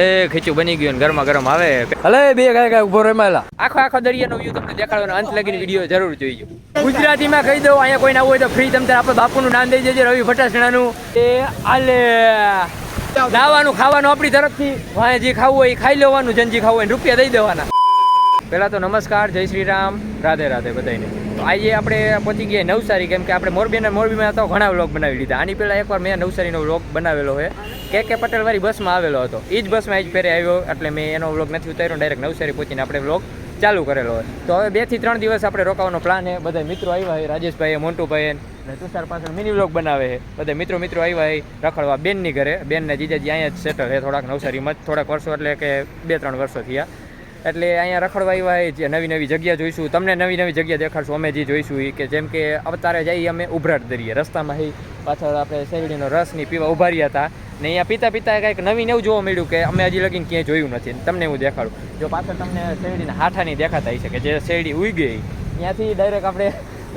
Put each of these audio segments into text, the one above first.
એ ખીચું બની ગયું ગરમા ગરમ આવે. હલે બે કઈ કઈ ઊભો રમેલા આખો આખો દરિયાનો વ્યૂ તમને દેખાડવાનો અંત લગીને વીડિયો જરૂર જોઈજો. ગુજરાતીમાં કહી દઉં, અહીંયા કોઈ ના હોય તો ફ્રી તમને આપણે બાપુનું નામ દઈ દેજો, રવિ ભટાસણાનું એ આલે નાવાનું ખાવાનું આપણી તરફથી. વાંહે જે ખાવું હોય ખાઈ લેવાનું, જનજી ખાવું હોય રૂપિયા દઈ દેવાના. પહેલા તો નમસ્કાર, જય શ્રી રામ. રાધે રાધે બધાને આજે આપણે પહોંચી ગયા નવસારી, કેમ કે આપણે મોરબી અને મોરબીમાં તો ઘણા વ્લોગ બનાવી લીધા. આની પહેલાં એકવાર મેં નવસારીનો વ્લોગ બનાવેલો છે. કે કે પટેલ વાળી બસમાં આવેલો હતો. એ જ બસમાં એ જ ફેરે આવ્યો, એટલે મેં એનો વ્લોગ નથી ઉતાર્યો, ડાયરેક્ટ નવસારી પહોંચીને આપણે વ્લોગ ચાલુ કરેલો હોય તો હવે બેથી ત્રણ દિવસ આપણે રોકાવાનો પ્લાન છે. બધા મિત્રો આવ્યા છે રાજેશભાઈ મોન્ટુભાઈ અને તુષાર પાછળ મિની વ્લોગ બનાવે છે. બધા મિત્રો મિત્રો આવ્યા છે રખડવા બેનની ઘરે. બેનને જીજાજી અહીંયા જ સેટલ છે. થોડાક નવસારીમાં જ થોડાક વર્ષો એટલે કે બે ત્રણ વર્ષો થયા. એટલે અહીંયા રખડવા આવ્યા જે નવી નવી જગ્યા જોઈશું. તમને નવી નવી જગ્યા દેખાડશું, અમે જે જોઈશું એ કે જેમ કે અવતારે જઈએ અમે ઉભરાટ દરિયે રસ્તામાં હી પાછળ આપણે શેરડીનો રસની પીવા ઊભા રહ્યા હતા. ને અહીંયા પીતા પીતા કંઈક નવીન એવું જોવા મળ્યું કે અમે હજી લગીને ક્યાંય જોયું નથી. તમને હું દેખાડું. જો પાછળ તમને શેરડીના હાથાની દેખાતા હશે કે જે શેરડી ઉઈ ગઈ. ત્યાંથી ડાયરેક્ટ આપણે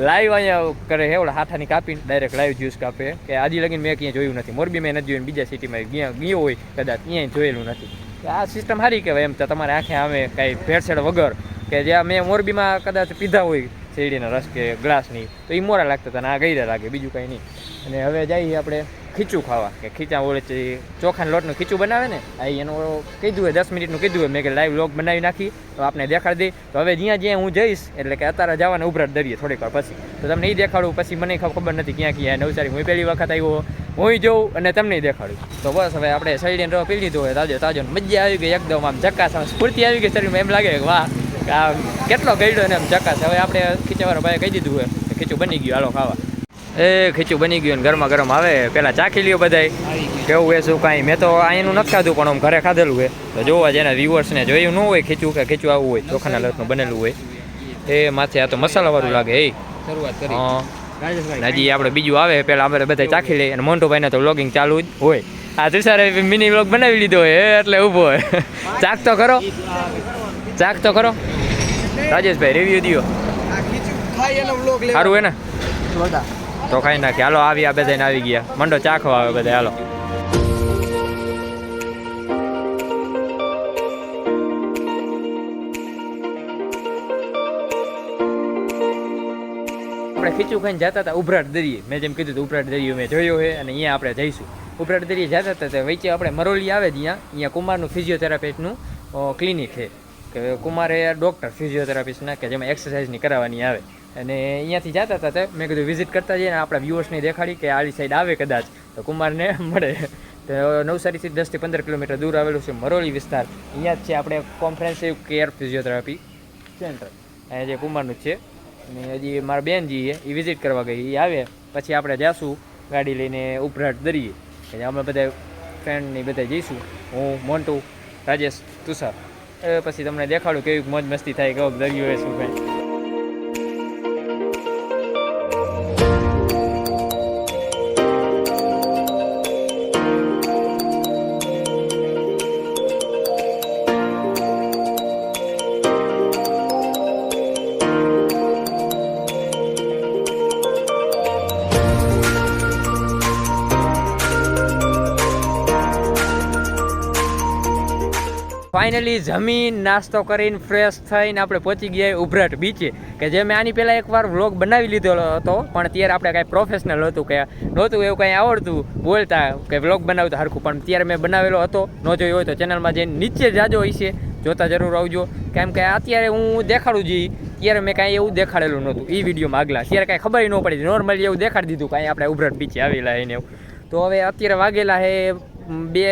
લાઈવ અહીંયા કરે ઓલા હાથાની કાપીને ડાયરેક્ટ લાઈવ જ્યુસ કાપે. કે આજી લગીને મેં ક્યાંય જોયું નથી. મોરબીમાં નથી જોયું બીજા સિટીમાં ગયા, ગયો હોય કદાચ, ક્યાંય જોયેલું નથી. આ સિસ્ટમ સારી કહેવાય એમ તો તમારે આંખે આવે કાંઈ ભેળસેળ વગર કે જ્યાં મેં મોરબીમાં કદાચ પીધા હોય શેરડીના રસ કે ગ્લાસની, તો એ મોરા લાગતા હતા આ ગઈરા લાગે, બીજું કંઈ નહીં. અને હવે જઈએ આપણે ખીચું ખાવા, કે ખીચા ઓળે ચોખાના લોટનું ખીચું બનાવે ને, આ એનું કીધું હોય, દસ મિનિટનું કીધું હોય, મેં કે લાઈવ લોગ બનાવી નાખી, તો આપણે દેખાડી દઈ. તો હવે જ્યાં જ્યાં હું જઈશ, એટલે કે અત્યારે જવાના ઉભરાટ દરીએ થોડીક વાર પછી, તો તમને એ દેખાડું, પછી મને ખબર નથી ક્યાં ક્યાં, નવસારી હું પહેલી વખત આવ્યો હું જોઉં અને તમને દેખાડું તો બસ હવે આપણે શરીરને રવા પી લીધું હોય તાજો તાજો મજા આવી ગઈ એકદમ આમ ચકાસ આમ સ્ફૂર્તિ આવી ગઈ શરીરમાં. એમ લાગે કે વાહ આ કેટલો ગયડો ને એમ ચકાસ હવે આપણે ખીચાવાળા ભાઈ કહી દીધું હોય કે ખીચું બની ગયું હાલો ખાવા. એ ખીચું બની ગયું ને ગરમા ગરમ આવે પેલા ચાખી લ્યો બધાય. કેવું એ શું કાંઈ? મેં તો અહીંનું નથી ખાધું પણ આમ ઘરે ખાધેલું હોય તો જોવા જેના વ્યુઅર્સને જોયું ન હોય ખીચું કે ખીચું આવું હોય ચોખાના લોટનું બનેલું હોય. એ માથે આ તો મસાલાવાળું લાગે એ શરૂઆત ને હજી આપણે બીજું આવે પેલા આપણે બધા ચાખી લઈએ. અને મોન્ટુભાઈને તો વ્લોગિંગ ચાલુ જ હોય. આ તુષારે મિની વ્લોગ બનાવી લીધો હોય એટલે ઊભો હોય ચાક તો કરો ચાક તો કરો રાજેશભાઈ રિવ્યુ દિયો. સારું હે ને? તો ખાઈ નાખે. હાલો આવી આ બધાને આવી ગયા. મંડો ચાખવા આવે બધા હાલો. ખીચું ખાઈને જતા હતા ઉભરાટ દરિયે. મેં જેમ કીધું ઉભરાટ દરિયો મેં જોયો છે અને અહીંયા આપણે જઈશું. ઉભરાટ દરિયે જતા હતા તો વચ્ચે આપણે મરોલી આવે ત્યાં. અહીંયા કુમારનું ફિઝિયોથેરાપિસ્ટનું ક્લિનિક છે. કે કુમારે ડૉક્ટર ફિઝિયોથેરાપિસ્ટના કે જેમાં એક્સરસાઇઝની કરાવવાની આવે. અને અહીંયાથી જતા હતા મેં કીધું વિઝિટ કરતા જઈએ આપણા વ્યૂઅર્સને દેખાડી કે આલી સાઈડ આવે કદાચ. તો કુમારને મળે. તો નવસારીથી દસથી પંદર કિલોમીટર દૂર આવેલું છે મરોલી વિસ્તાર. અહીંયા જ છે આપણે કોન્ફરન્સિવ કેર ફિઝિયોથેરાપી સેન્ટર જે કુમારનું છે. અને હજી મારા બેનજી જઈએ એ વિઝિટ કરવા ગઈ. એ આવે, પછી આપણે જાશું ગાડી લઈને ઉપરાટ દરીએ એટલે અમે બધા ફ્રેન્ડની બધા જઈશું. હું, મોન્ટુ, રાજેશ, તુષાર. પછી તમને દેખાડું કેવી મોજ મસ્તી થાય કેવો દરિયો એ શું કાંઈ. ફાઇનલી જમીન, નાસ્તો કરીને ફ્રેશ થઈને આપણે પહોંચી ગયા ઉભરાટ બીચે કે જે મેં આની પહેલાં એકવાર વ્લોગ બનાવી લીધો હતો, પણ ત્યારે આપણે કાંઈ પ્રોફેશનલ હતું કે નહોતું એવું કાંઈ આવડતું બોલતા કે વ્લોગ બનાવતા હરખું. પણ ત્યારે મેં બનાવેલો હતો, ન જોયો હોય તો ચેનલમાં જઈને નીચે જાજો હોય છે જોતા જરૂર આવજો. કેમ કે અત્યારે હું દેખાડું જઈ ત્યારે મેં કાંઈ એવું દેખાડેલું નહોતું એ વિડીયોમાં આગલા. ત્યારે કાંઈ ખબર ન પડી. નોર્મલી એવું દેખાડી દીધું કાંઈ આપણે ઉભરાટ બીચે આવેલા એને એવું. તો હવે અત્યારે વાગેલા છે બે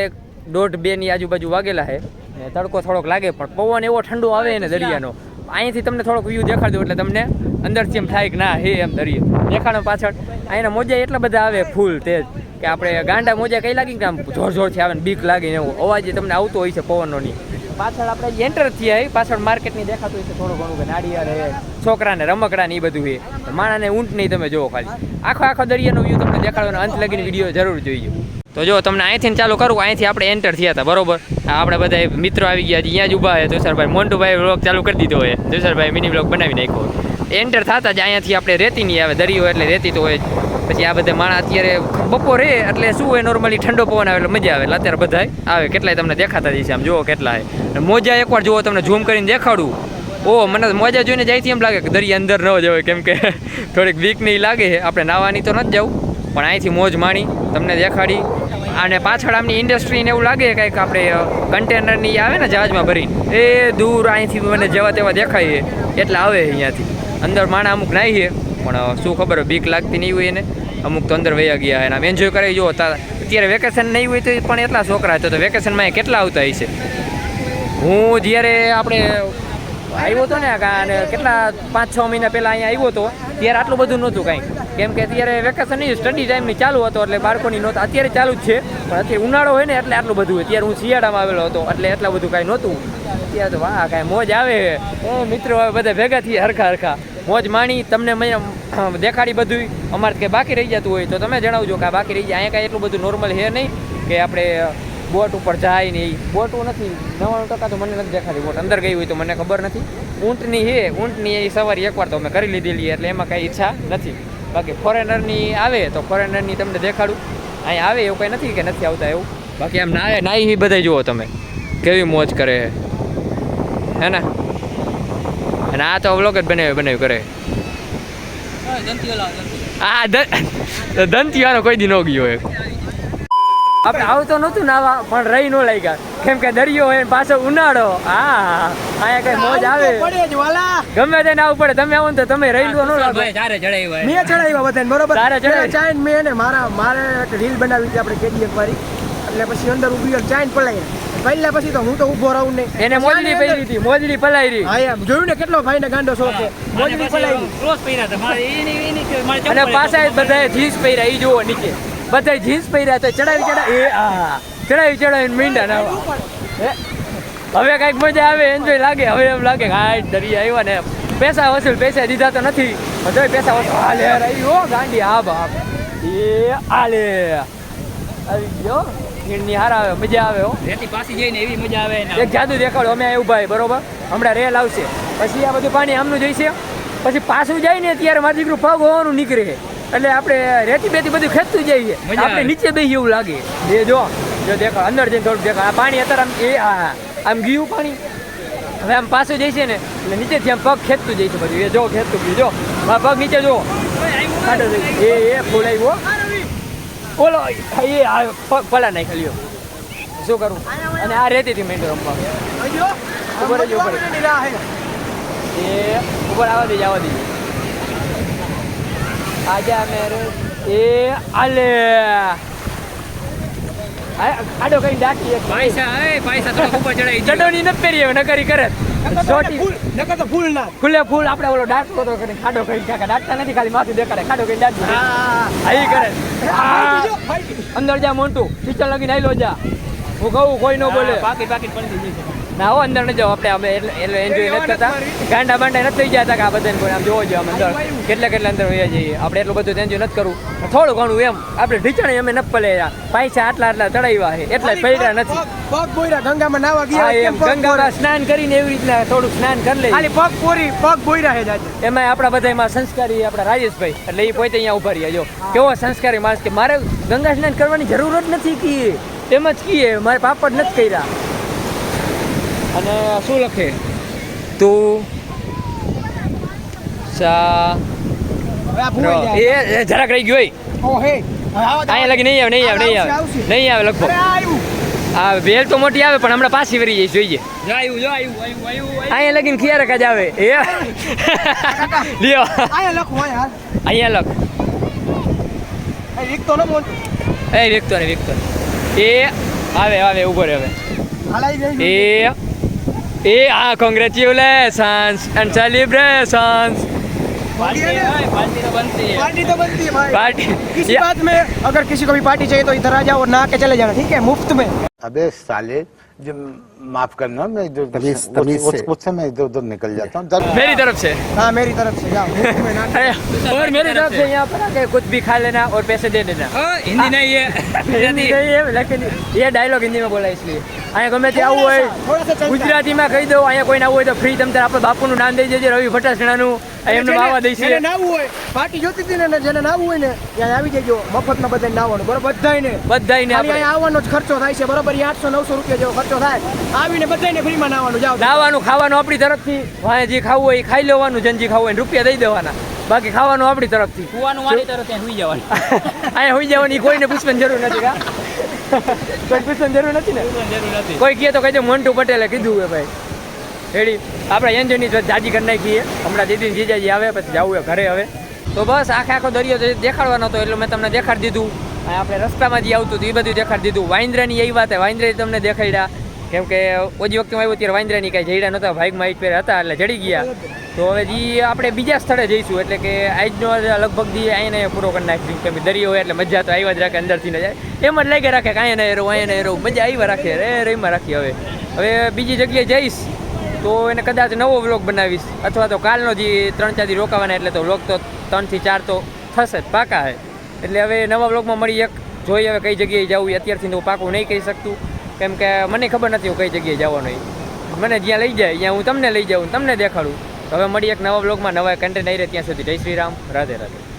દોઢ બેની આજુબાજુ વાગેલા છે ને તડકો થોડોક લાગે પણ પવન એવો ઠંડો આવે ને દરિયાનો. અહીંયાથી તમને થોડોક વ્યૂ દેખાડી એટલે તમને અંદરથી એમ થાય કે ના હે એમ દરિયો. દેખાડો પાછળ. અહીંના મોજા એટલા બધા આવે ફૂલ તેજ કે આપણે ગાંડા મોજા કઈ લાગી કે આમ જોર જોરથી આવે ને બીક લાગે ને એવું. અવાજ એ તમને આવતો હોય છે પવનનો. ની પાછળ આપણે એન્ટર થયા પાછળ માર્કેટની દેખાતું હોય છે થોડું ઘણું કે નાળિયા રહે છોકરાને રમકડા ને એ બધું હોય માણાને ઊંટ નહીં તમે જોવો ખાલી. આખો આખો દરિયાનો વ્યૂ તમને દેખાડવાનો અંત લગીને વીડિયો જરૂર જોઈએ. તો જો તમને અહીંથી ચાલુ કરું, અહીંથી આપણે એન્ટર થયા હતા, બરોબર? આપણે બધા મિત્રો આવી ગયા અહીંયા જ ઊભા છે, તુષારભાઈ. મોન્ટુભાઈ વ્લોગ ચાલુ કરી દીધો હોય તુષારભાઈ મિની વ્લોગ બનાવી નાખ્યો એન્ટર થતા જ અહીંયાથી આપણે રેતી નહીં આવે, દરિયો એટલે રેતી તો હોય પછી આ બધા માણા અત્યારે બપોરે, એટલે શું હોય નોર્મલી ઠંડો પવન આવે એટલે મજા આવે. એટલે અત્યારે બધા આવે, કેટલાય તમને દેખાતા જ છે આમ, જુઓ કેટલા છે મોજા એકવાર જુઓ, તમને ઝૂમ કરીને દેખાડું. ઓ મને મોજા જોઈને જાય એમ લાગે કે દરિયા અંદર ન જવાય કેમ કે થોડીક વીક નહીં લાગે આપણે નાવાની તો નથી જવું પણ અહીંથી મોજ માણી, તમને દેખાડી. અને પાછળ આમની ઇન્ડસ્ટ્રીને એવું લાગે કંઈક આપણે કન્ટેનરની આવે ને જહાજમાં ભરીને. એ દૂર અહીંથી મને જેવા તેવા દેખાય એટલે આવે અહીંયાથી. અંદર માણા અમુક નાહી છે, પણ શું ખબર, બીક લાગતી નહીં હોય એને. અમુક તો અંદર વયા ગયા એના એન્જોય કરી જુઓ. અત્યારે વેકેશન નહીં હોય તો પણ એટલા છોકરા હતા તો વેકેશનમાં કેટલા આવતા હશે? હું જ્યારે આપણે આવ્યો હતો ને અને કેટલા પાંચ છ મહિના પહેલાં અહીંયા આવ્યો હતો ત્યારે આટલું બધું નહોતું કાંઈ. કેમ કે અત્યારે વેકેશન નહીં સ્ટડી ટાઈમની ચાલુ હતો એટલે બાળકોની નહોતા અત્યારે ચાલુ જ છે, પણ અત્યારે ઉનાળો હોય ને એટલે આટલું બધું હોય. ત્યારે હું શિયાળામાં આવેલો હતો, એટલે એટલા બધું કાંઈ નહોતું. અત્યારે તો વાહ, કાંઈ મોજ આવે. એ મિત્રો બધા ભેગા થઈએ હરખા હરખા. મોજ માણી, તમને મેં દેખાડી બધું અમારે કે બાકી રહી જતું હોય તો તમે જણાવજો કે બાકી રહી જાય. અહીંયા કાંઈ એટલું બધું નોર્મલ છે નહીં કે આપણે બોટ ઉપર જાય ને એ બોટ નથી. નવ્વાણું ટકા તો મને નથી દેખાતી બોટ. અંદર ગઈ હોય તો મને ખબર નથી. ઊંટની હે ઊંટની એ સવારી એકવાર તો અમે કરી લીધેલી એટલે એમાં કાંઈ ઈચ્છા નથી. બાકી ફોરેનરની આવે તો ફોરેનરની તમને દેખાડું. અહીંયા આવે એવું કંઈ નથી કે નથી આવતા એવું. બાકી આમ નાય નાઈ હી બધા જુઓ તમે. કેવી મોજ કરે હે. ને? અને આ તો વ્લોગ જ બનાવ્યું બનાવ્યું કરે. આ દ- દંતીવાળો કોઈ દી ન ગયો એક. આપણે આવતો નહોતું નાવા પણ રહી ન લાગ્યા. કેમ કે દરિયો હોય ને પાછો ઉનાળો. હા અહીંયા કઈ મોજ આવે પડે ગમે તેને આવવું પડે તમે આવો ને તો તમે રહી લો ન લાગે. મેં ચડાવ્યા બધાને બરોબર? તારે ચડાવી. ચાઈન મેં એને મારા મારે એક રીલ બનાવી હતી આપણે કેડી એક વારી. એટલે પછી અંદર ઊભી રહી ચાઈન પલાઈ પહેલા પછી તો હું તો ઊભો રહું નહીં એને મોજડી પહેરી હતી મોજડી પલાઈ હા એમ. જોયું ને કેટલો ભાઈને ગાંડો શોખ છે? મોજડી પલાઈ અને પાછા બધાએ જીન્સ પહેર્યા ઈ જુઓ નીચે. બધાએ જીન્સ પહેર્યા તો ચડાવી ચડાવી. એ આ ચડાવી ચડાવીને મીંડા ના હે? હવે કંઈક મજા આવે એન્જોય લાગે. હવે એમ લાગે કે હા દરિયા આવ્યા ને પૈસા વસૂલ પૈસા દીધા તો નથી. બધા પૈસા વસૂલ. હાલે રહી હો ગાંડી હા બાપ. એ આલે આવી ગયો. ખીણની હાર આવે મજા આવે હો. એક જાદુ દેખાડો અમે અહીં ઊભા બરોબર? હમણાં રેલ આવશે. પછી આ બધું પાણી આમનું જઈશે પછી પાછું જાય ને ત્યારે મારી દીકરું પગ હોવાનું નીકળે. એટલે આપણે રેતી બેતી બધું ખેંચતું જઈએ. આપણે નીચે બેસી એવું લાગે. એ જો જો દેખો અંદર જઈને થોડુંક દેખો આ પાણી અત્યારે આમ એ આ આમ ગયું પાણી. હવે આમ પાછું જઈશે ને એટલે નીચેથી આમ પગ ખેંચતું જઈશે બધું. એ જો ખેંચતું ગયું જો. મારા પગ નીચે જો. એ એ ફૂલ આવ્યો બોલો એ આ પગ પલા નાખી લ્યો. શું કરું? અને આ રેતીથી મેંડો રમવા ઉપર. જ ઉપર. એ ઉપર આવવા દે આવવા દે આજા મેરે એ આલે. આ- આડો કઈ ડાકી એક ચટણી નથી પહેરી હવે નકરી કરે. ચોટી નકર તો ફૂલ ના. ખુલ્લે ફૂલ આપણે ઓલો ડાકતો તો કરી ખાડો કરી કાકા ડાકતા નથી ખાલી માથું દેખાડે. ખાડો કરી ડાકી હા આઈ કરે. અંદર જા મોન્ટુ. ટીચર લગીને આઈલો જા. હું કહું કોઈ ન બોલે. ના હો અંદર ન જાઓ. આપણે અમે એટલે એન્જોય નથી કરતા. ગાંડા બાંડા નથી થઈ ગયા હતા કે આ બધાને કોઈ. આમ જોવો જોઈએ આમ અંદર. કેટલા કેટલા અંદર વયા જઈએ. આપણે એટલું બધું એન્જોય નથી કરવું. થોડું ઘણું એમ. આપણે ઢીચણે અમે નથી પલેરા. પૈસા આટલા આટલા ચડાવ્યા છે. એટલા પૈડા નથી. પગ બોયરા ગંગામાં નાવા ગયા એમ. ગંગામાં સ્નાન કરીને એવી રીતના થોડું સ્નાન કરી લઈએ. ખાલી પગ પોરી પગ બોયરા હે જાજે. એમાં આપણા બધામાં સંસ્કારી આપણા રાજેશભાઈ. એટલે એ પોતે અહીંયા ઊભા રહ્યા. જો કેવો સંસ્કારી માણસ કે મારે ગંગા સ્નાન કરવાની જરૂર જ નથી કી. તેમજ જ કીએ. મારે પાપડ નથી કર્યા. અને શું લખે? તું સા. એ જરાક રહી ગયો હોય. અહીંયા લગી નહીં આવે નહીં આવે નહીં આવે. નહીં આવે લગભગ આ વેલ તો મોટી આવે પણ હમણાં પાછી વરી જઈશ જોઈએ. અહીંયા લગીને ક્યારેક જ આવે? એ? લ્યો. અહીંયા લખ એ વિકતો ને વિકતો એ આવે આવે ઊભો રે હવે. એ એ હા કોંગ્રેચ્યુલેશન્સ એન્ડ સેલિબ્રેશન્સ पार्टी तो बनती है भाई पार्टी किसी बात में अगर किसी को भी पार्टी चाहिए तो इधर आ जाओ और नहा के चले जाना ठीक है मुफ्त में अबे साले जो माफ करना मैं जो तमीज- उस- तमीज उस- से। उससे मैं इधर उधर निकल जाता हूँ जब मेरी तरफ से हाँ मेरी तरफ से जाओ मुफ्त में नहा और मेरी तरफ से यहाँ पर आके कुछ भी खा लेना और पैसे दे देना हिंदी नहीं है हिंदी नहीं है लेकिन ये डायलॉग हिंदी में बोला इसलिए અહીંયા ગમે ત્યાં આવું હોય ગુજરાતીમાં કહી દઉં અહીંયા કોઈને આવવું હોય તો ફ્રી તમે આપણે બાપુનું નામ દઈ દેજે રવિ ફટાસણાનું એમને બાવા દઈ છે નાવું હોય પાર્ટી જોતી હતી ને જેને નાવું હોય ને ત્યાં આવી જજો મફતમાં બધાને નાવાનું બરોબર? બધાને બધાને આપણે આવવાનો જ ખર્ચો થાય છે બરોબર? આઠસો નવસો રૂપિયા જેવો ખર્ચો થાય. આવીને બધાને ફ્રીમાં નાવાનું જાવ નાવાનું ખાવાનું આપણી તરફથી. વાંહે જે ખાવું હોય એ ખાઈ લેવાનું જેને જે ખાવું હોય રૂપિયા દઈ દેવાના. બાકી ખાવાનું આપણી તરફથી. સુવાનું મારી તરફથી ત્યાં સુઈ જવાનું. અહીંયા સુઈ જવાની કોઈને પૂછવાની જરૂર નથી કા? કોઈ પૂછવાની જરૂર નથી ને? જરૂર નથી. કોઈ કહે તો કહે છે મંટુ પટેલે કીધું હે ભાઈ. રેડી. આપણે એન્જિનની જાજી કરી નાખીએ. હમણાં દીદી જીજાજી આવે પછી જવું હે ઘરે હવે. તો બસ આખે આખો દરિયો દેખાડવાનો હતો એટલે મેં તમને દેખાડી દીધું. આપણે રસ્તામાં જે આવતું હતું એ બધું દેખાડી દીધું. વાંદરાની એ વાત વાંદરા તમને દેખાડ્યા. કેમ કે ઓજી વખતે આવ્યું ત્યારે વાંદરાની કાંઈ જઈડા નહોતા બાઇકમાં એક પેર હતા એટલે જડી ગયા. તો હવે જે આપણે બીજા સ્થળે જઈશું, એટલે કે આજનો લગભગ જે અહીંયા પૂરો કરી નાખીશું, કેમ કે દરિયો હોય એટલે મજા તો આવ્યા જ રાખે, અંદરથી ન જાય. એમ જ લાગે રાખે કાંઈ નહીં રહું અહીંયા નહીં રહું મજા આવ્યા રાખે, રે રહીમાં રાખી હવે. હવે બીજી જગ્યાએ જઈશ, તો એને કદાચ નવો વ્લોગ બનાવીશ, અથવા તો કાલનો જે ત્રણ ચારથી રોકાવાના, એટલે તો વ્લોગ તો ત્રણથી ચાર તો થશે જ, પાકા હે. એટલે હવે નવા વ્લોગમાં મળી એક, જોઈએ હવે કઈ જગ્યાએ જવું, અત્યારથી હું પાકું નહીં કહી શકતું. કેમ કે મને ખબર નથી હું કઈ જગ્યાએ જવાનું મને જ્યાં લઈ જાય ત્યાં હું તમને લઈ જાઉં તમને દેખાડું. હવે મળી એક નવા બ્લોગમાં નવા કન્ટેન્ટ આવી રહે ત્યાં સુધી. જય શ્રી રામ. રાધે રાધે.